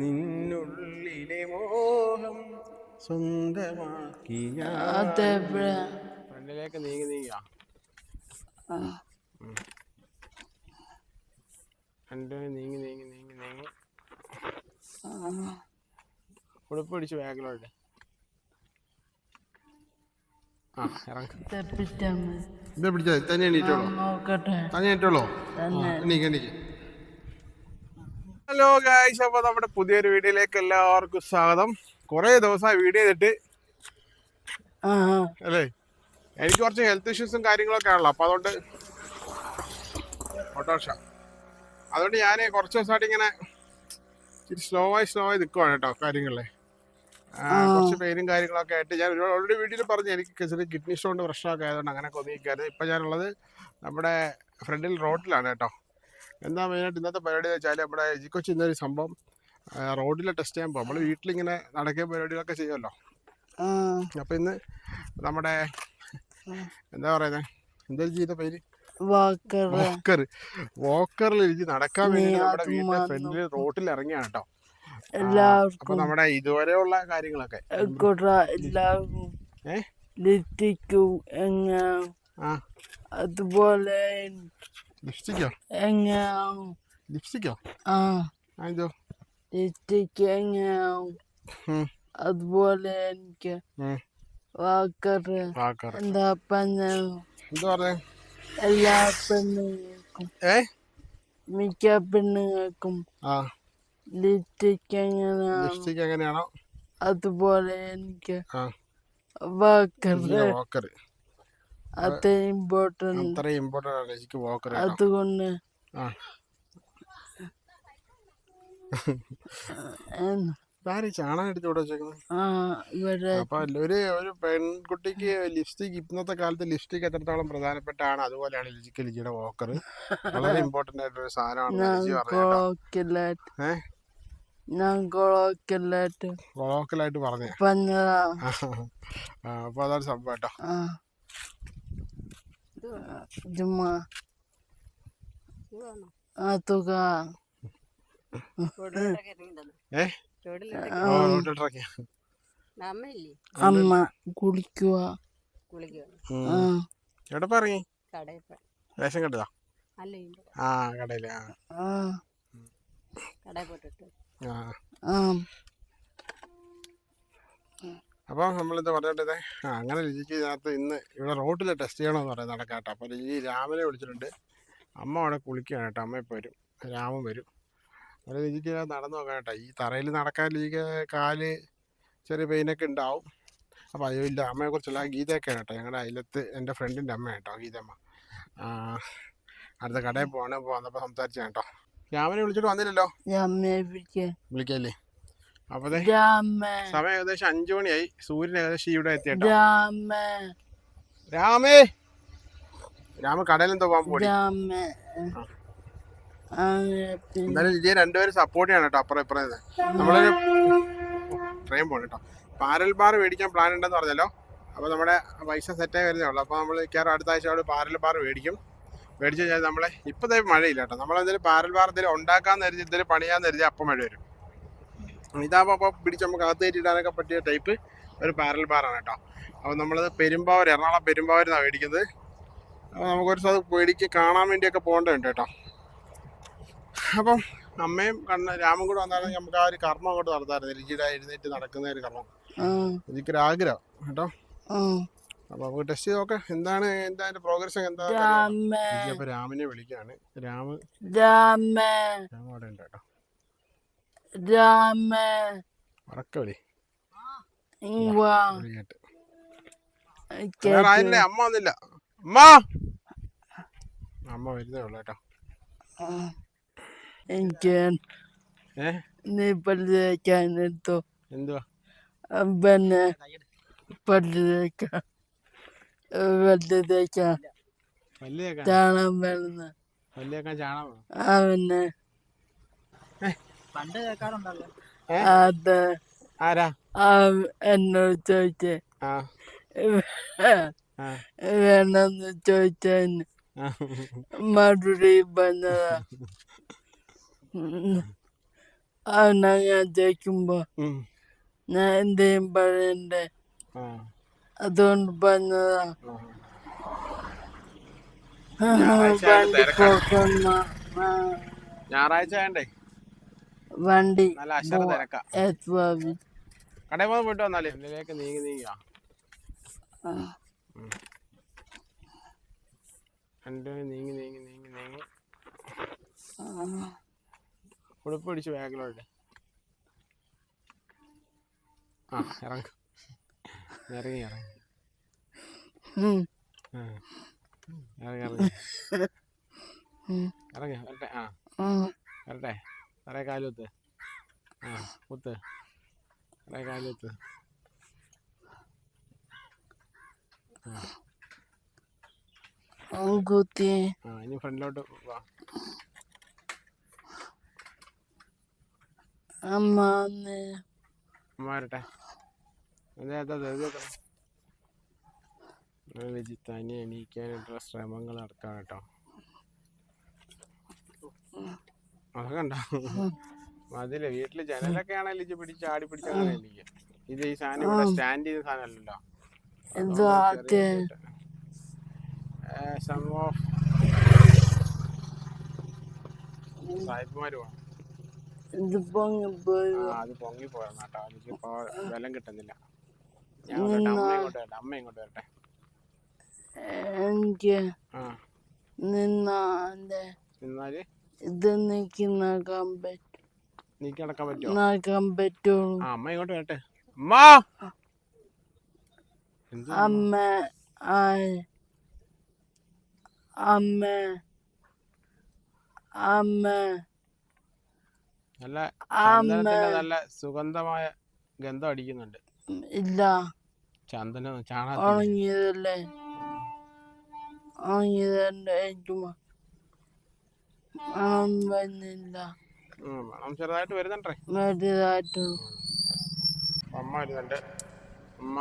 നിന്നുള്ളിലെ മോഹം സ്വന്തമാക്കി ഫ്രണ്ടിലേക്ക് നീങ്ങി നീങ്ങാ. ഫ്രണ്ടിലേക്ക് നീങ്ങി നീങ്ങി നീങ്ങി നീങ്ങി. ഉടുപ്പ് പിടിച്ച് ബാഗിലോട്ട് ആ ഇറങ്ങ. ഇത് പിടിച്ചാ തന്നെ എണീറ്റോളൂ. നോക്കട്ടെ. തന്നെ എണീറ്റോളൂ. എണീക്ക് എണീക്ക്. ഹലോ ഗായ്സ് അപ്പോൾ നമ്മുടെ പുതിയൊരു വീഡിയോയിലേക്ക് എല്ലാവർക്കും സ്വാഗതം. കുറേ ദിവസമായി വീഡിയോ ചെയ്തിട്ട് അല്ലേ? എനിക്ക് കുറച്ച് ഹെൽത്ത് ഇഷ്യൂസും കാര്യങ്ങളൊക്കെ ആണല്ലോ. അപ്പോൾ അതുകൊണ്ട് ഓട്ടോറിക്ഷ. അതുകൊണ്ട് ഞാൻ കുറച്ച് ദിവസമായിട്ട് ഇങ്ങനെ ഇച്ചിരി സ്ലോ ആയി സ്ലോ ആയി നിൽക്കുവാണ് കേട്ടോ കാര്യങ്ങളിലെ കുറച്ച് പെയിനും കാര്യങ്ങളൊക്കെ ആയിട്ട് ഞാൻ ഓൾറെഡി വീഡിയോയിൽ പറഞ്ഞു എനിക്ക് ചെറിയ കിഡ്നി സ്റ്റോണിന്റെ പ്രശ്നമൊക്കെ ആയതുകൊണ്ട് അങ്ങനെ കൊതിക്കാറ് ഇപ്പം ഞാനുള്ളത് നമ്മുടെ ഫ്രണ്ടിൽ റോട്ടിലാണ് കേട്ടോ. എന്താ മെയിനായിട്ട് ഇന്നത്തെ പരിപാടി എന്ന് വെച്ചാൽ നമ്മുടെ എജിക്കൊച്ചി ഇന്നൊരു സംഭവം റോഡിൽ ടെസ്റ്റ് ചെയ്യാൻ പോകും നമ്മൾ വീട്ടിലിങ്ങനെ നടക്കിയ പരിപാടികളൊക്കെ ചെയ്യുമല്ലോ. അപ്പം ഇന്ന് നമ്മുടെ എന്താ പറയുന്നത് എന്താ ചെയ്ത പേര്? വോക്കർ വോക്കറിൽ ഇരിച്ച് നടക്കാൻ വേണ്ടി നമ്മുടെ വീടിന്റെ ഫ്രണ്ടിൽ റോട്ടിൽ ഇറങ്ങിയാണ് കേട്ടോ അപ്പൊ നമ്മുടെ ഇതുവരെയുള്ള കാര്യങ്ങളൊക്കെ. അതുപോലെ ലിപ്സ്റ്റിക്കോ ലിപ്സ്റ്റിക്കോ എങ്ങ ഉം, അതുപോലെ എനിക്ക് വാക്കർ എന്താ എന്താ പറഞ്ഞേ എല്ലാ പെണ്ണുങ്ങൾക്കും മിക്ക പെണ്ണുങ്ങൾക്കും ലിറ്റിക്ക് എങ്ങനെയാണ് ലിപ്സ്റ്റിക് എങ്ങനെയാണോ അതുപോലെ എനിക്ക് വാക്കർ വോക്കർ അത് ഇമ്പോർട്ടന്റ് അത്ര ഇമ്പോർട്ടന്റ് ആണ് എനിക്ക് വോക്കർ അതുകൊണ്ട് ആര് ചാണകം എടുത്ത് ഇവിടെ വെച്ചേക്കുന്നത് അപ്പൊ ഒരു ഒരു പെൺകുട്ടിക്ക് ലിപ്സ്റ്റിക് ഇന്നത്തെ കാലത്ത് ലിപ്സ്റ്റിക് എത്രത്തോളം പ്രധാനപ്പെട്ടാണ് അതുപോലെയാണ് ലിജിക്ക് ലിജിയുടെ വോക്കർ വളരെ ഇമ്പോർട്ടന്റ് ആയിട്ടുള്ള ഒരു സാധനമാണ് ഞാൻ പറഞ്ഞു. കൊളോക്കലായിട്ട് കൊളോക്കലായിട്ട് ആ, അപ്പൊ അതാണ് സംഭവം കേട്ടോ. തുക അമ്മയില്ലേ അമ്മ കുളിക്കുക എവിടെ ആ കടയിൽ കടയിൽ ആ. ആ. അപ്പോൾ നമ്മളിത് പറഞ്ഞിട്ടേ ആ അങ്ങനെ ലിജിക്ക് ഇതിനകത്ത് ഇന്ന് ഇവിടെ റോട്ടിൽ ടെസ്റ്റ് ചെയ്യണമെന്ന് പറയുന്നത് നടക്കാട്ടോ. അപ്പോൾ ലിജി രാമനെ വിളിച്ചിട്ടുണ്ട്. അമ്മ അവിടെ കുളിക്കുകയാണ് കേട്ടോ. അമ്മ ഇപ്പോൾ വരും. രാമൻ വരും. അപ്പോൾ ലിജിക്ക് ഇതിനകത്ത് നടന്നു നോക്കാം കേട്ടോ. ഈ തറയിൽ നടക്കാൻ ലിജിക്ക് കാൽ ചെറിയ പെയിനൊക്കെ ഉണ്ടാവും. അപ്പോൾ അയ്യോ ഇല്ല അമ്മയെക്കുറിച്ചുള്ള ഗീതയൊക്കെയാണ് കേട്ടോ. ഞങ്ങളുടെ അയലത്ത് എന്റെ ഫ്രണ്ടിന്റെ അമ്മ കേട്ടോ ഗീതമ്മ. അടുത്ത കടയിൽ പോവാണ്. അപ്പോൾ വന്നപ്പോൾ സംസാരിച്ചാണ് കേട്ടോ. രാമനെ വിളിച്ചിട്ട് വന്നില്ലല്ലോ? വിളിക്കല്ലേ? രാമ. സമയം ഏകദേശം അഞ്ചു മണിയായി. സൂര്യൻ ഏകദേശം ഇവിടെ എത്തിയിട്ടോ. രാമ. രാമേ. രാമ കടയിലും പോകാൻ പോയി എന്നാലും വിജയ് രണ്ടുപേരും സപ്പോർട്ട് ചെയ്യണം കേട്ടോ അപ്പുറം ഇപ്പുറം നമ്മളൊരു ട്രെയിൻ പോകണം കേട്ടോ. പാരൽ ബാർ മേടിക്കാൻ പ്ലാൻ ഉണ്ടെന്ന് പറഞ്ഞല്ലോ. അപ്പോൾ നമ്മുടെ പൈസ സെറ്റായി വരുന്നേ ഉള്ളൂ. അപ്പോൾ നമ്മൾ മിക്കവാറും അടുത്ത ആഴ്ച അവിടെ പാരൽ ബാർ മേടിക്കും. മേടിച്ച് കഴിഞ്ഞാൽ നമ്മളെ ഇപ്പോഴത്തെ മഴയില്ല കേട്ടോ. നമ്മളെന്തെങ്കിലും പാരൽ ബാർ എന്തെങ്കിലും ഉണ്ടാക്കാന്ന് കരുതി എന്തെങ്കിലും പണിയാന്ന് കരുതി അപ്പം മഴ വരും. ഇതാകുമ്പോൾ അപ്പോൾ പിടിച്ച് നമുക്ക് അകത്ത് കയറ്റിയിടാനൊക്കെ പറ്റിയ ടൈപ്പ് ഒരു പാരൽ ബാറാണ് കേട്ടോ. അപ്പോൾ നമ്മൾ പെരുമ്പാവൂർ എറണാകുളം പെരുമ്പാവൂരിന്നാണ് മേടിക്കുന്നത്. അപ്പോൾ നമുക്കൊരു സ്ഥലത്ത് പേടിക്ക് കാണാൻ വേണ്ടിയൊക്കെ പോകേണ്ടതുണ്ട് കേട്ടോ. അപ്പം അമ്മയും കണ്ണ രാമൻ കൂടെ വന്നാലും നമുക്ക് ആ ഒരു കർമ്മം അങ്ങോട്ട് നടത്താറുണ്ട് രുചിയുടെ എഴുന്നേറ്റ് നടക്കുന്ന ഒരു കർമ്മം. എനിക്കൊരു ആഗ്രഹം കേട്ടോ. അപ്പൊ നമുക്ക് ടെസ്റ്റ് ചെയ്ത് നോക്കാം. എന്താണ് എന്താ അതിന്റെ പ്രോഗ്രസ് എന്താ? രാമ രാമനെ വിളിക്കാണ്. രാമ. രാമ രാമ അവിടെ ഉണ്ട് കേട്ടോ. രാമ. മറക്കളി അമ്മ വന്നില്ല. അമ്മ! അമ്മ വരുന്നേ ഉള്ളു കേട്ടോ. ആ. എനിക്ക് നീ എന്തുവാ? പിന്നെ വേണമെന്ന് പല്ലിയേക്കാൻ ചാണകം വേണം. ആ പിന്നെ പണ്ട് കേൾക്കാറുണ്ടല്ലോ? അത് ആരാ? എന്നോട് ചോദിച്ചേ. വേണമെന്ന് ചോദിച്ചതിന്. മറുപടി പറഞ്ഞതാ. അവനെ ഞാൻ ചോദിക്കുമ്പോ. ഞാൻ എന്തേലും പറയണ്ടേ? അതുകൊണ്ട് പറഞ്ഞതാ. ഞായറാഴ്ച വണ്ടി തിരക്കാണ്. പോക്കുന്ന ആ, ഞായറാഴ്ച ആയണ്ടേ വണ്ടി കടയിൽ പോകാൻ പോയിട്ട് വന്നാലേ ഇതിലേക്ക് നീങ്ങി നീങ്ങിയാ നീങ്ങി നീങ്ങി നീങ്ങി നീങ്ങി. ഉടുപ്പ് പിടിച്ച് ബാഗിലോട്ട് ആ ഇറങ്ങ. ഇറങ്ങി ഇറങ്ങി. ഇറങ്ങി ഇറങ്ങി. ഇറങ്ങി വരട്ടെ. ആ. വരട്ടെ. തറേ കാലുത്ത് ആ കുത്ത് നിറയെ കാലുത്ത് ആ. ഇനി ഫ്രണ്ടിലോട്ട് വാ. അമ്മ വരട്ടെ. വിജി തനി ശ്രമങ്ങൾ നടക്കാം കേട്ടോ. അതൊക്കെ ഉണ്ടോ അതിലെ വീട്ടിൽ ജനലൊക്കെ ആണെങ്കിൽ ഇത് പിടിച്ച് ആടി പിടിച്ച് അങ്ങനെ ഇത് ഈ സാധനം ഇവിടെ സ്റ്റാൻഡ് ചെയ്ത സാധനമല്ലല്ലോ. എന്തോ ആദ്യം സം ഓഫ് സായിപ്പുമാര് വേണം ഇത് പൊങ്ങി പോയി? അത് പൊങ്ങി പോയെന്ന് കേട്ടോ. ബലം കിട്ടുന്നില്ല. ഞാൻ അമ്മ ഇങ്ങോട്ട് വരട്ടെ അമ്മ ഇങ്ങോട്ട് വരട്ടെ. എനിക്ക് ആ. നിന്നാന്റെ എന്നാൽ നടക്കാൻ പറ്റും നീക്കി നടക്കാൻ പറ്റുമോ നടക്കാൻ പറ്റുള്ളൂ. ആ അമ്മ ഇങ്ങോട്ട് വരട്ടെ. അമ്മ! എന്ത് അമ്മ? ആയ അമ്മ അമ്മ നല്ല ചന്ദനത്തിന്റെ നല്ല സുഗന്ധമായ ഗന്ധം അടിക്കുന്നുണ്ട്. ഇല്ല. ചന്ദന ചാണകം ഉണങ്ങിയതല്ലേ? ഉണങ്ങിയതല്ലേ? എനിക്ക് മ- മണം വരുന്നില്ല മണം ചെറുതായിട്ട് വരുന്നുണ്ടേ. വലുതായിട്ട്. അമ്മ വരുന്നുണ്ട് അമ്മ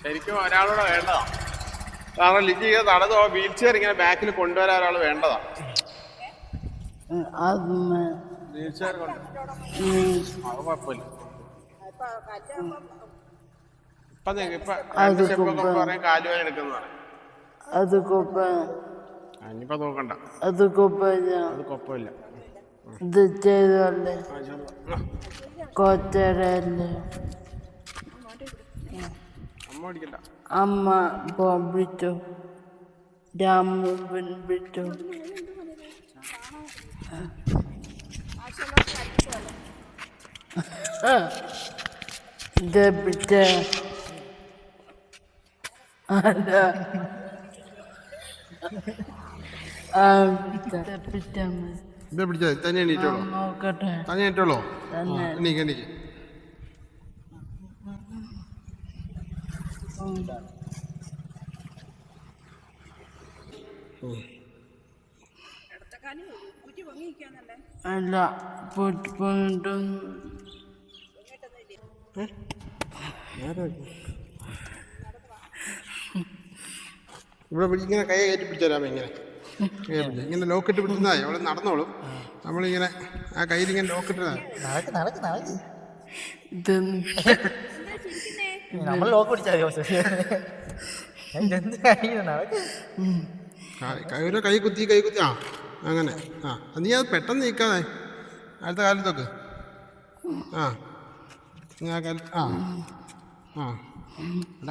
ശരിക്കും ഒരാളോട് വേണ്ടതാ. കാരണം ലിജി ചെയ്ത് നടന്നു വീൽ ചെയർ ഇങ്ങനെ ബാക്കിൽ കൊണ്ടുവരാൻ ഒരാൾ വേണ്ടതാ. അമ്മ വീൽ ചെയർ കൊണ്ട്. ഉം. അത് കുഴപ്പമില്ല. ഇപ്പൊ കാലുവേദന ഇപ്പൊ. എടുക്കുന്നതാണ്. അത് കൊപ്പ ഇനിയിപ്പോ നോക്കണ്ട. അത് കൊപ്പല്ല അത് കുഴപ്പമില്ല ഇത് ചെറുതാ. ആ, അമ്മ പോപ്പിച്ചു രാമു പിൻപിച്ചു ഇത് പിറ്റ. അല്ല. ഇത് പിടിച്ചത് തന്നെ എണീറ്റോളൂ? തന്നെ. എണീറ്റോളൂ എണീക്ക് എണീക്ക്. അല്ല പൊട്ടി പോയിട്ടും ഇവിടെ ഇങ്ങനെ കൈ കയറ്റി പിടിച്ചേരാമോ ഇങ്ങനെ. ഇങ്ങനെ ലോക്കിട്ട് പിടിച്ചതായി അവിടെ നടന്നോളും. നമ്മളിങ്ങനെ ആ കയ്യിൽ ഇങ്ങനെ ലോക്കിട്ട് നമ്മൾ ലോക്ക് പിടിച്ചാൽ ഓരോ കൈ കുത്തി കൈ കുത്തി. ആ അങ്ങനെ. ആ നീ അത് പെട്ടെന്ന് നീക്കാതെ. അടുത്ത കാലത്തൊക്കെ. ആ നീ ആ കാലത്ത് ആ.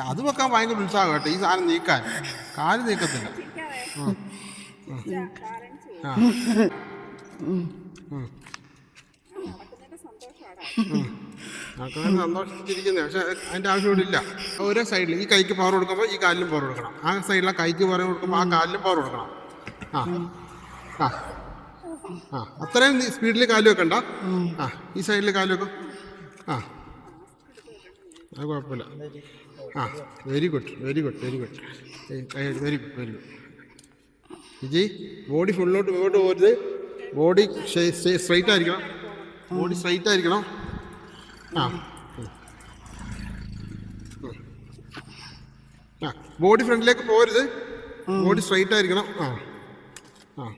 അത് വെക്കാൻ ഭയങ്കര ഉത്സാഹം കേട്ടോ ഈ സാധനം നീക്കാൻ. കാൽ നീക്കത്തില്ല. സന്തോഷിച്ചിരിക്കുന്നത് പക്ഷെ അതിന്റെ ആവശ്യം ഇവിടെ ഇല്ല ഓരോ സൈഡിൽ ഈ കൈക്ക് പവർ കൊടുക്കുമ്പോൾ ഈ കാലിലും പവർ കൊടുക്കണം. ആ സൈഡിലെ കൈക്ക് പവർ കൊടുക്കുമ്പോൾ ആ കാലിലും പവർ കൊടുക്കണം. ആ. ആ. ആ. അത്രയും സ്പീഡിൽ കാലു വെക്കണ്ട. ആ. ഈ സൈഡിൽ കാലു വെക്കും. ആ. അത് കുഴപ്പമില്ല. ആ very good very good very good very good very good G body ഫുള്ളോട്ട് മുമ്പോട്ട് പോരുത്. ബോഡി സ്ട്രൈറ്റ് ആയിരിക്കണം. ബോഡി സ്ട്രൈറ്റ് ആയിരിക്കണം. ആ. ആ ബോഡി ഫ്രണ്ടിലേക്ക് പോരുത്. ബോഡി സ്ട്രൈറ്റ് ആയിരിക്കണം. ആ ആ.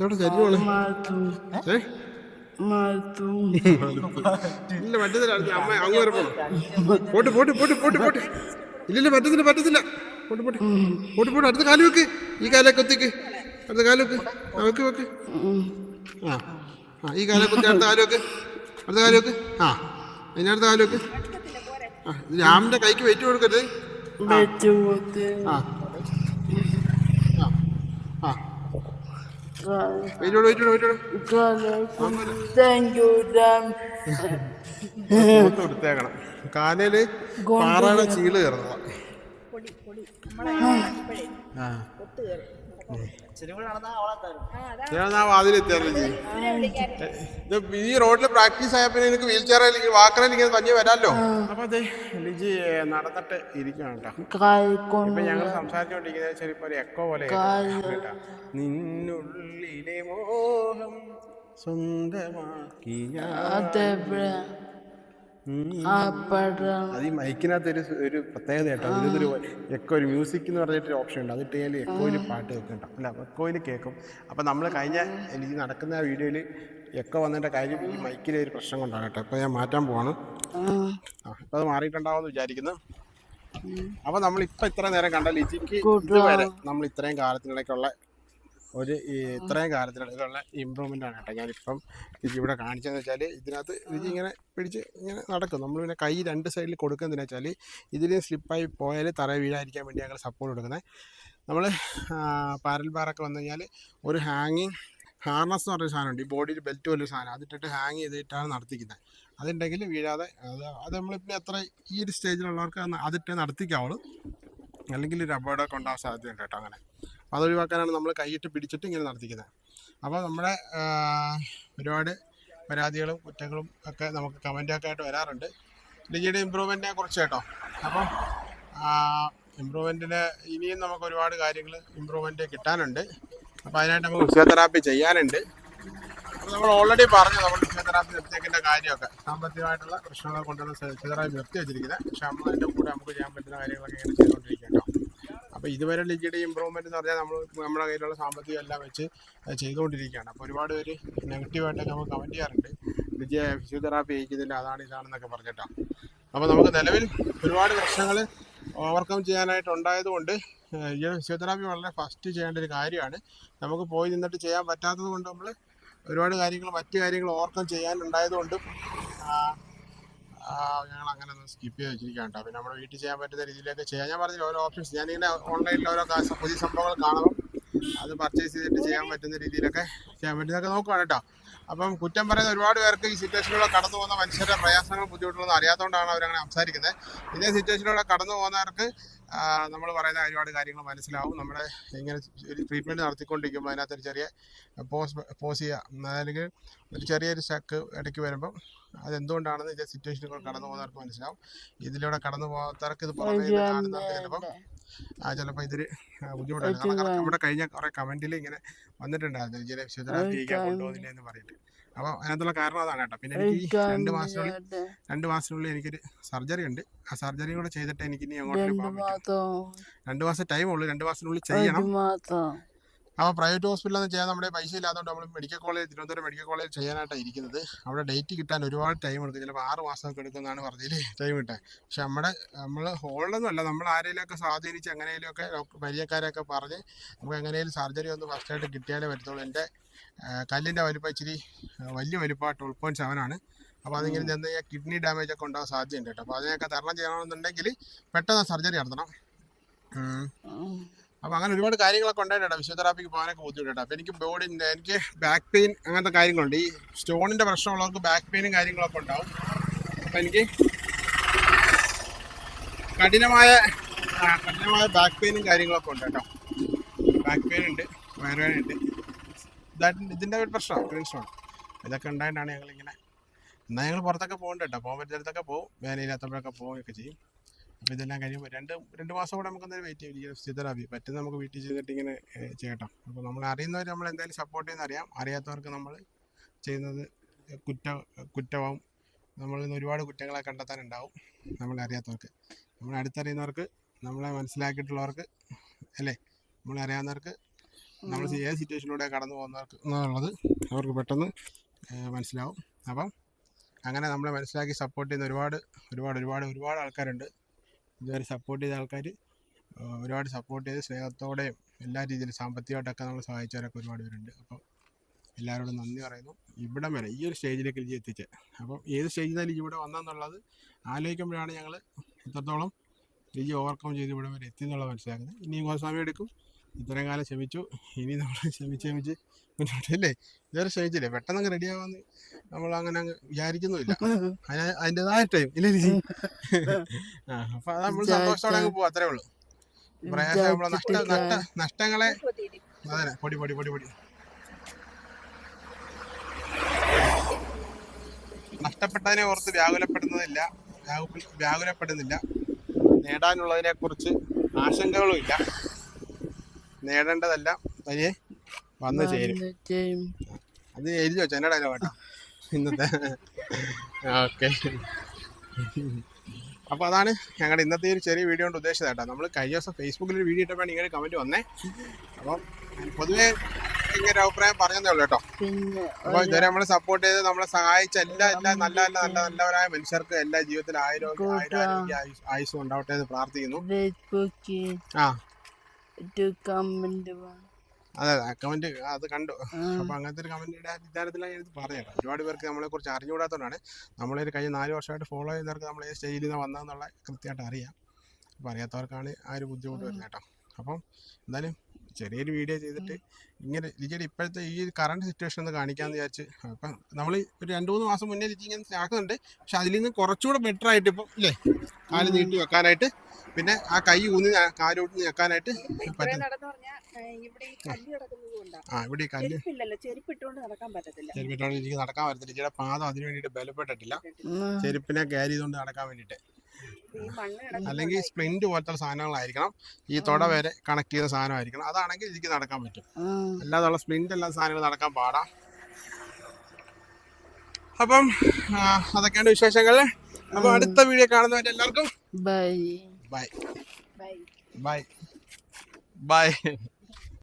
എവിടെ ശരിയാണ്? ഏ? ഇല്ല പറ്റത്തില്ല. അമ്മ അങ്ങ് വരെ പോണം. പോട്ട് പോട്ട് പോട്ട് പോട്ട് പോട്ട്. ഇല്ലില്ല പറ്റത്തില്ല പറ്റത്തില്ല. പോട്ട് പോട്ട്. പോട്ട് പോട്ട്. അടുത്ത കാൽ വെക്ക്. ഈ കാലേ ഒത്തിക്ക്. അടുത്ത കാൽ വെക്ക്. ആ വെക്ക് വെക്ക്. ആ ആ ഈ കാലേ ഒത്തി അടുത്ത കാൽ വെക്ക്. അടുത്ത കാൽ വെക്ക്. ആ അതിനടുത്ത കാൽ വെക്ക്. ആ രാമിന്റെ കൈക്ക് വെയിറ്റ് കൊടുക്കരുത്. ആ ആ വെയിറ്റ് കൊടു വെയിറ്റ് കൊടു വെയിറ്റ് കൊടു താങ്ക് യു രാം ഫോട്ടോ എടുത്തേക്കണം കാലയിൽ പാറയുടെ ചീൾ കയറുന്നതാ ആ ഞാൻ ഇത് ഈ റോഡിൽ പ്രാക്ടീസ് ആയപ്പോൾ എനിക്ക് വീൽ ചെയർ ഇങ്ങനെ തന്നെ വരാമല്ലോ അപ്പൊ അതെ ലിജി നടന്നിട്ട് ഇരിക്കണം കേട്ടോ. ഇപ്പൊ ഞങ്ങൾ സംസാരിച്ചോണ്ടിരിക്കുന്നത് ചെറിയ ഒരു എക്കോ പോലെ. നിന്നുള്ളിലെ മോഹം സ്വന്തമാക്കി അത് ഈ മൈക്കിനകത്ത് ഒരു ഒരു പ്രത്യേകത കേട്ടോ. ഇതിലൊരു എക്കോ ഒരു മ്യൂസിക് എന്ന് പറഞ്ഞിട്ട് ഓപ്ഷൻ ഉണ്ട്. അത് ഇട്ടാൽ എക്കോയിൽ പാട്ട് കേൾക്കണ്ട അല്ല എക്കോയിൽ കേൾക്കും. അപ്പം നമ്മൾ കഴിഞ്ഞ എനിക്ക് നടക്കുന്ന ആ വീഡിയോയിൽ എക്കോ വന്നതിന്റെ കാര്യം ഈ മൈക്കിലെ ഒരു പ്രശ്നം കൊണ്ടാണ് കേട്ടോ. ഇപ്പോൾ ഞാൻ മാറ്റാൻ പോവാണ്. ആ. ഇപ്പം അത് മാറിയിട്ടുണ്ടാവുമെന്ന് വിചാരിക്കുന്നു. അപ്പം നമ്മൾ ഇപ്പം ഇത്ര നേരം കണ്ട ലിജിക്ക് ഇതുവരെ നമ്മൾ ഇത്രയും കാലത്തിനിടയ്ക്കുള്ള ഒരു ഇത്രയും കാലത്തിലുള്ള ഇമ്പ്രൂവ്മെന്റ് ആണ് കേട്ടോ. ഞാനിപ്പം ഇവിടെ കാണിച്ചതെന്ന് വെച്ചാൽ ഇതിനകത്ത് ഇത് ഇങ്ങനെ പിടിച്ച് ഇങ്ങനെ നടക്കും. നമ്മൾ പിന്നെ കൈ രണ്ട് സൈഡിൽ കൊടുക്കുന്നതെന്ന് വെച്ചാൽ ഇതിൽ സ്ലിപ്പായി പോയാൽ തറ വീഴാതിരിക്കാൻ വേണ്ടി ഞങ്ങൾ സപ്പോർട്ട് കൊടുക്കുന്നത്. നമ്മൾ പാരൽ ബാറൊക്കെ വന്നു കഴിഞ്ഞാൽ ഒരു ഹാങ്ങിങ് ഹാർനസ് എന്ന് പറഞ്ഞൊരു സാധനമുണ്ട്. ഈ ബോഡിയിൽ ബെൽറ്റ് പോലൊരു സാധനം. അതിട്ടിട്ട് ഹാങ് ചെയ്തിട്ടാണ് നടത്തിക്കുന്നത്. അതുണ്ടെങ്കിൽ വീഴാതെ അത് അത് നമ്മളിപ്പോൾ എത്ര ഈ ഒരു സ്റ്റേജിലുള്ളവർക്ക് അത് അതിട്ട് നടത്തിക്കാവുള്ളൂ. അല്ലെങ്കിൽ ഒരു അപകടമൊക്കെ ഉണ്ടാകാൻ സാധ്യതയുണ്ട് കേട്ടോ അങ്ങനെ. അതൊഴിവാക്കാനാണ് നമ്മൾ കൈയിട്ട് പിടിച്ചിട്ട് ഇങ്ങനെ നടത്തിക്കുന്നത്. അപ്പോൾ നമ്മുടെ ഒരുപാട് പരാതികളും കുറ്റങ്ങളും ഒക്കെ നമുക്ക് കമന്റൊക്കെ ആയിട്ട് വരാറുണ്ട്. ലിജിയുടെ ഇമ്പ്രൂവ്മെന്റിനെ കുറിച്ച് കേട്ടോ. അപ്പം ഇമ്പ്രൂവ്മെന്റിന് ഇനിയും നമുക്ക് ഒരുപാട് കാര്യങ്ങൾ ഇമ്പ്രൂവ്മെന്റ് കിട്ടാനുണ്ട്. അപ്പോൾ അതിനായിട്ട് നമുക്ക് ഫിസിയോതെറാപ്പി ചെയ്യാനുണ്ട്. അപ്പോൾ നമ്മൾ ഓൾറെഡി പറഞ്ഞു നമ്മൾ ഫിസിയോതെറാപ്പി നിർത്തിയേക്കിന്റെ കാര്യമൊക്കെ സാമ്പത്തികമായിട്ടുള്ള പ്രശ്നങ്ങൾ കൊണ്ടുള്ള ഫിസിയോതെറാപ്പി നിർത്തി വെച്ചിരിക്കുന്നത് പക്ഷേ നമ്മൾ അതിന്റെ കൂടെ നമുക്ക് ചെയ്യാൻ പറ്റുന്ന കാര്യങ്ങളൊക്കെ ഇങ്ങനെ ചെയ്തുകൊണ്ടിരിക്കുക കേട്ടോ. അപ്പോൾ ഇതുവരെ ലിജിയുടെ ഇമ്പ്രൂവ്മെന്റ് എന്ന് പറഞ്ഞാൽ നമ്മൾ നമ്മുടെ കയ്യിലുള്ള സാമ്പത്തികം എല്ലാം വെച്ച് ചെയ്തുകൊണ്ടിരിക്കുകയാണ്. അപ്പോൾ ഒരുപാട് പേര് നെഗറ്റീവായിട്ടൊക്കെ നമ്മൾ കമന്റ് ചെയ്യാറുണ്ട്. ലിജിയെ ഫിസിയോതെറാപ്പി ചെയ്യിക്കുന്നില്ല അതാണ് ഇതാണെന്നൊക്കെ പറഞ്ഞിട്ടാണ് അപ്പോൾ നമുക്ക് നിലവിൽ ഒരുപാട് പ്രശ്നങ്ങൾ ഓവർകം ചെയ്യാനായിട്ട് ഉണ്ടായതുകൊണ്ട് ഈ ഫിസിയോതെറാപ്പി വളരെ ഫസ്റ്റ് ചെയ്യേണ്ട ഒരു കാര്യമാണ്. നമുക്ക് പോയി നിന്നിട്ട് ചെയ്യാൻ പറ്റാത്തത് കൊണ്ട് നമ്മൾ ഒരുപാട് കാര്യങ്ങൾ മറ്റു കാര്യങ്ങൾ ഓവർകം ചെയ്യാനുണ്ടായതുകൊണ്ടും ഞങ്ങൾ അങ്ങനെ ഒന്ന് സ്കിപ്പ് ചെയ്ത് വെച്ചിരിക്കാം കേട്ടോ. പിന്നെ നമ്മുടെ വീട്ടിൽ ചെയ്യാൻ പറ്റുന്ന രീതിയിലൊക്കെ ചെയ്യാം. ഞാൻ പറഞ്ഞില്ല ഓരോ ഓപ്ഷൻസ് ഞാനിങ്ങനെ ഓൺലൈനിൽ ഓരോ പുതിയ സംഭവങ്ങൾ കാണുമ്പോൾ അത് പർച്ചേസ് ചെയ്തിട്ട് ചെയ്യാൻ പറ്റുന്ന രീതിയിലൊക്കെ ചെയ്യാൻ പറ്റുന്നതൊക്കെ നോക്കുകയാണ് കേട്ടോ. അപ്പം കുറ്റം പറയുന്ന ഒരുപാട് പേർക്ക് ഈ സിറ്റുവേഷനിലൂടെ കടന്നു പോകുന്ന മനുഷ്യരുടെ പ്രയാസങ്ങൾ ബുദ്ധിമുട്ടുകളൊന്നും അറിയാത്തതുകൊണ്ടാണ് അവരങ്ങനെ സംസാരിക്കുന്നത്. ഇതേ സിറ്റുവേഷനിലൂടെ കടന്നു പോകുന്നവർക്ക് നമ്മൾ പറയുന്ന ഒരുപാട് കാര്യങ്ങൾ മനസ്സിലാവും. നമ്മുടെ ഇങ്ങനെ ഒരു ട്രീറ്റ്മെന്റ് നടത്തിക്കൊണ്ടിരിക്കുമ്പോൾ അതിനകത്തൊരു ചെറിയ പോസ് പോസ് ചെയ്യുക അല്ലെങ്കിൽ ഒരു ചെറിയൊരു സ്റ്റക്ക് ഇടയ്ക്ക് വരുമ്പം അതെന്തുകൊണ്ടാണെന്ന് ഇതേ സിറ്റുവേഷനുകൾ കടന്നു പോകുന്നവർക്ക് മനസ്സിലാവും. ഇതിലൂടെ കടന്നു പോകാത്തവർക്ക് ഇത് പുറമേ ചിലപ്പം ആ ചിലപ്പോൾ ഇതൊരു ബുദ്ധിമുട്ടാണ്. നമ്മുടെ കഴിഞ്ഞ കുറേ കമന്റിൽ ഇങ്ങനെ വന്നിട്ടുണ്ടായിരുന്നു. ചില ഫിസിയോതെറാപ്പി കൊണ്ടുപോകുന്നില്ല എന്ന് പറഞ്ഞിട്ട്. അപ്പോൾ അതിനകത്തുള്ള കാരണം അതാണ് കേട്ടോ. പിന്നെ എനിക്ക് രണ്ട് മാസത്തിനുള്ളിൽ രണ്ട് മാസത്തിനുള്ളിൽ എനിക്കൊരു സർജറി ഉണ്ട്. ആ സർജറി കൂടെ ചെയ്തിട്ട് എനിക്ക് ഇനി അങ്ങോട്ട് രണ്ട് മാസം ടൈം ഉള്ളൂ. രണ്ട് മാസത്തിനുള്ളിൽ ചെയ്യണം. അപ്പോൾ പ്രൈവറ്റ് ഹോസ്പിറ്റലിൽ ചെയ്യാൻ നമ്മുടെ പൈസ ഇല്ലാത്തതുകൊണ്ട് നമ്മൾ medical college Thiruvananthapuram medical college ചെയ്യാനായിട്ടാണ് ഇരിക്കുന്നത്. അവിടെ ഡേറ്റ് കിട്ടാൻ ഒരുപാട് ടൈം എടുക്കും. ചിലപ്പോൾ ആറ് മാസമൊക്കെ എടുക്കുമെന്നാണ് പറഞ്ഞതിൽ ടൈം കിട്ടാൻ. പക്ഷെ നമ്മുടെ നമ്മൾ ഹോളിലൊന്നും അല്ല. നമ്മൾ ആരെങ്കിലുമൊക്കെ സ്വാധീനിച്ച് എങ്ങനെയെങ്കിലുമൊക്കെ പരിചയക്കാരൊക്കെ പറഞ്ഞ് നമുക്ക് എങ്ങനെയും സർജറി ഒന്ന് ഫസ്റ്റായിട്ട് കിട്ടിയാലേ പറ്റത്തുള്ളൂ. എന്റെ കല്ലിന്റെ വലിപ്പം ഇച്ചിരി വലിയ വലിപ്പം ട്വൽവ് പോയിന്റ് സെവൻ ആണ്. അപ്പോൾ അതിങ്ങനെ ചെന്ന് കഴിഞ്ഞാൽ കിഡ്നി ഡാമേജ് ഒക്കെ ഉണ്ടാകാൻ സാധ്യതയുണ്ട് കേട്ടോ. അപ്പോൾ അതിനൊക്കെ തരണം ചെയ്യണമെന്നുണ്ടെങ്കിൽ പെട്ടെന്ന് സർജറി നടത്തണം. അപ്പോൾ അങ്ങനെ ഒരുപാട് കാര്യങ്ങളൊക്കെ ഉണ്ടായിട്ടാ ഫിസിയോതെറാപ്പിക്ക് പോകാനൊക്കെ ബുദ്ധിമുട്ടാണ് അപ്പോൾ എനിക്ക് ബോഡി എനിക്ക് ബാക്ക് പെയിൻ അങ്ങനത്തെ കാര്യങ്ങളുണ്ട്. ഈ സ്റ്റോണിന്റെ പ്രശ്നമുള്ളവർക്ക് ബാക്ക് പെയിനും കാര്യങ്ങളൊക്കെ ഉണ്ടാവും. അപ്പോൾ എനിക്ക് കഠിനമായ കഠിനമായ ബാക്ക് പെയിനും കാര്യങ്ങളൊക്കെ ഉണ്ട് കേട്ടോ. ബാക്ക് പെയിൻ ഉണ്ട് വയറുവേദന ഉണ്ട്. ഇതായിട്ട് ഇതിന്റെ ഒരു പ്രശ്നമാണ് ഗ്രീൻ സ്റ്റോൺ ഇതൊക്കെ ഉണ്ടായിട്ടാണ് ഞങ്ങളിങ്ങനെ എന്നാൽ ഞങ്ങൾ പുറത്തൊക്കെ പോകുന്നുണ്ട് കേട്ടോ. പോകാൻ പോകും വേനയില്ലാത്തപ്പോഴൊക്കെ പോവുകയൊക്കെ ചെയ്യും. ഇതെല്ലാം കഴിയുമ്പോൾ രണ്ട് രണ്ട് മാസം കൂടെ നമുക്ക് എന്തായാലും വെയിറ്റ് ചെയ്യും. ഫിസിയോതെറാപ്പി പറ്റുന്ന നമുക്ക് വീട്ടിൽ ചെയ്തിട്ട് ഇങ്ങനെ ചെയ്യട്ടോ. അപ്പോൾ നമ്മൾ അറിയുന്നവർ നമ്മൾ എന്തായാലും സപ്പോർട്ട് ചെയ്യുന്ന അറിയാം. അറിയാത്തവർക്ക് നമ്മൾ ചെയ്യുന്നത് കുറ്റ കുറ്റവും നമ്മളിൽ നിന്ന് ഒരുപാട് കുറ്റങ്ങളെ കണ്ടെത്താനുണ്ടാവും നമ്മളെ അറിയാത്തവർക്ക്. നമ്മളെ അടുത്തറിയുന്നവർക്ക് നമ്മളെ മനസ്സിലാക്കിയിട്ടുള്ളവർക്ക് അല്ലേ? നമ്മളെ അറിയാവുന്നവർക്ക് നമ്മൾ ഏത് സിറ്റുവേഷനിലൂടെ കടന്നു പോകുന്നവർക്ക് എന്നുള്ളത് അവർക്ക് പെട്ടെന്ന് മനസ്സിലാവും. അപ്പം അങ്ങനെ നമ്മളെ മനസ്സിലാക്കി സപ്പോർട്ട് ചെയ്യുന്ന ഒരുപാട് ഒരുപാട് ഒരുപാട് ഒരുപാട് ആൾക്കാരുണ്ട്. ഇതുവരെ സപ്പോർട്ട് ചെയ്ത ആൾക്കാർ ഒരുപാട് സപ്പോർട്ട് ചെയ്ത് സ്നേഹത്തോടെയും എല്ലാ രീതിയിലും സാമ്പത്തികമായിട്ടൊക്കെ നമ്മൾ സഹായിച്ചവരൊക്കെ ഒരുപാട് പേരുണ്ട്. അപ്പം എല്ലാവരോടും നന്ദി പറയുന്നു. ഇവിടം വരെ ഈ ഒരു സ്റ്റേജിലേക്ക് എനിക്ക് എത്തിച്ച്. അപ്പം ഏത് സ്റ്റേജിൽ നിന്നാലും ഇവിടെ വന്നെന്നുള്ളത് ആലോചിക്കുമ്പോഴാണ് ഞങ്ങൾ എത്രത്തോളം ലിജി ഓവർകം ചെയ്ത് ഇവിടെ വരെ എത്തി എന്നുള്ളത് മനസ്സിലാക്കുന്നത്. കുറച്ച് സമയം എടുക്കും. ഇത്രയും കാലം ക്ഷമിച്ചു. ഇനി നമ്മൾ ക്ഷമിച്ച് ക്ഷമിച്ച് മുന്നോട്ടല്ലേ? ഇതുവരെ ക്ഷമിച്ചില്ലേ? പെട്ടെന്ന് അങ്ങ് റെഡിയാവാന്ന് നമ്മൾ അങ്ങനെ അങ്ങ് വിചാരിക്കുന്നുമില്ല. അതിന്റെതായ ടൈം ഇല്ല ലിജി? ആ അപ്പൊ അത് നമ്മൾ സന്തോഷത്തോടെ അങ്ങ് പോകും അത്രേ ഉള്ളൂ. പ്രയാസം നമ്മളെ നഷ്ട നഷ്ട നഷ്ടങ്ങളെ അതെ പൊടി പൊടി. പൊടി പൊടി നഷ്ടപ്പെട്ടതിനെ ഓർത്ത് വ്യാകുലപ്പെടുന്നതില്ല. വ്യാകുല- വ്യാകുലപ്പെടുന്നില്ല. നേടാനുള്ളതിനെ കുറിച്ച് ആശങ്കകളും ഇല്ല നേടേണ്ടതെല്ലാം. തനിയെ വന്നു ചേരും. അത് എഴുതി വെച്ചോ. എന്നെ കേട്ടോ ഇന്നത്തെ. ഓക്കെ. അപ്പോൾ അതാണ് ഞങ്ങളുടെ ഇന്നത്തെ ഒരു ചെറിയ വീഡിയോ കൊണ്ട് ഉദ്ദേശിച്ചത് കേട്ടോ. നമ്മൾ കഴിഞ്ഞ ദിവസം ഫേസ്ബുക്കിൽ ഒരു വീഡിയോ ഇട്ടപ്പോൾ ഇങ്ങനെ കമന്റ് വന്നേ. അപ്പം പൊതുവേ ഇങ്ങനെ ഒരു അഭിപ്രായം പറഞ്ഞതേ ഉള്ളൂ കേട്ടോ. അപ്പൊ അപ്പോൾ ഇതുവരെ നമ്മളെ സപ്പോർട്ട് ചെയ്ത് നമ്മളെ സഹായിച്ച എല്ലാ എല്ലാ നല്ല നല്ല നല്ല നല്ലവരായ മനുഷ്യർക്ക് എല്ലാ ജീവിതത്തിൽ ആയിരം ആയിരം ആയുസ് ഉണ്ടാവട്ടെ എന്ന് പ്രാർത്ഥിക്കുന്നു. ആ. കമന്റ് അതെ അതെ കമന്റ് അത് കണ്ടു. അപ്പൊ അങ്ങനത്തെ ഒരു കമന്റിന്റെ വിചാരത്തിലാണ് ഞാനിത് പറഞ്ഞത്. ഒരുപാട് പേർക്ക് നമ്മളെ കുറിച്ച് അറിഞ്ഞുകൂടാത്തതുകൊണ്ടാണ് നമ്മളൊരു കഴിഞ്ഞ നാല് വർഷമായിട്ട് ഫോളോ ചെയ്യുന്നവർക്ക് നമ്മൾ ഏത് സ്റ്റേജിൽ നിന്ന് വന്നതെന്നുള്ള കൃത്യമായിട്ട് അറിയാം. അപ്പം അറിയാത്തവർക്കാണ് ആ ഒരു ബുദ്ധിമുട്ട് വരുന്നത് കേട്ടോ. അപ്പം എന്തായാലും ചെറിയൊരു വീഡിയോ ചെയ്തിട്ട് ഇങ്ങനെ ലിജിയുടെ ഇപ്പോഴത്തെ ഈ കറണ്ട് സിറ്റുവേഷൻ ഒന്ന് കാണിക്കാമെന്ന് വിചാരിച്ച് അപ്പം നമ്മൾ ഒരു രണ്ട് മൂന്ന് മാസം മുന്നേ ലിജി ഇങ്ങനെ ആക്കുന്നുണ്ട്. പക്ഷെ അതിൽ നിന്ന് കുറച്ചുകൂടെ ബെറ്റർ ആയിട്ട് ഇപ്പം ഇല്ലേ? കാൽ നീട്ടി വെക്കാനായിട്ട് പിന്നെ ആ കൈ ഊന്നി കാലോട്ട് വെക്കാനായിട്ട് പറ്റും. ആ. ഇവിടെ കല്ല് ചെരുപ്പിട്ടുകൊണ്ട് നടക്കാൻ പറ്റത്തില്ല. ചെരുപ്പിട്ടുകൊണ്ട് നടക്കാൻ പറ്റത്തില്ല. ലിജിയുടെ പാദം അതിനു വേണ്ടിയിട്ട് ബലപ്പെട്ടിട്ടില്ല. ചെരുപ്പിനെ ക്യാരി ചെയ്തുകൊണ്ട് നടക്കാൻ വേണ്ടിയിട്ട്. അല്ലെങ്കിൽ സ്പ്രിന്റ് പോലത്തെ സാധനങ്ങളായിരിക്കണം. ഈ തുട വരെ കണക്ട് ചെയ്ത സാധനമായിരിക്കണം. അതാണെങ്കിൽ ഇതിക്ക് നടക്കാൻ പറ്റും. അല്ലാതുള്ള സ്പ്രിന്റ് എല്ലാ സാധനങ്ങളും നടക്കാൻ പാടാം. അപ്പം അതൊക്കെയാണ് വിശേഷങ്ങൾ. അപ്പൊ അടുത്ത വീഡിയോ കാണുന്നവരെ എല്ലാവർക്കും ബൈ. ബൈ. ബൈ. ബൈ.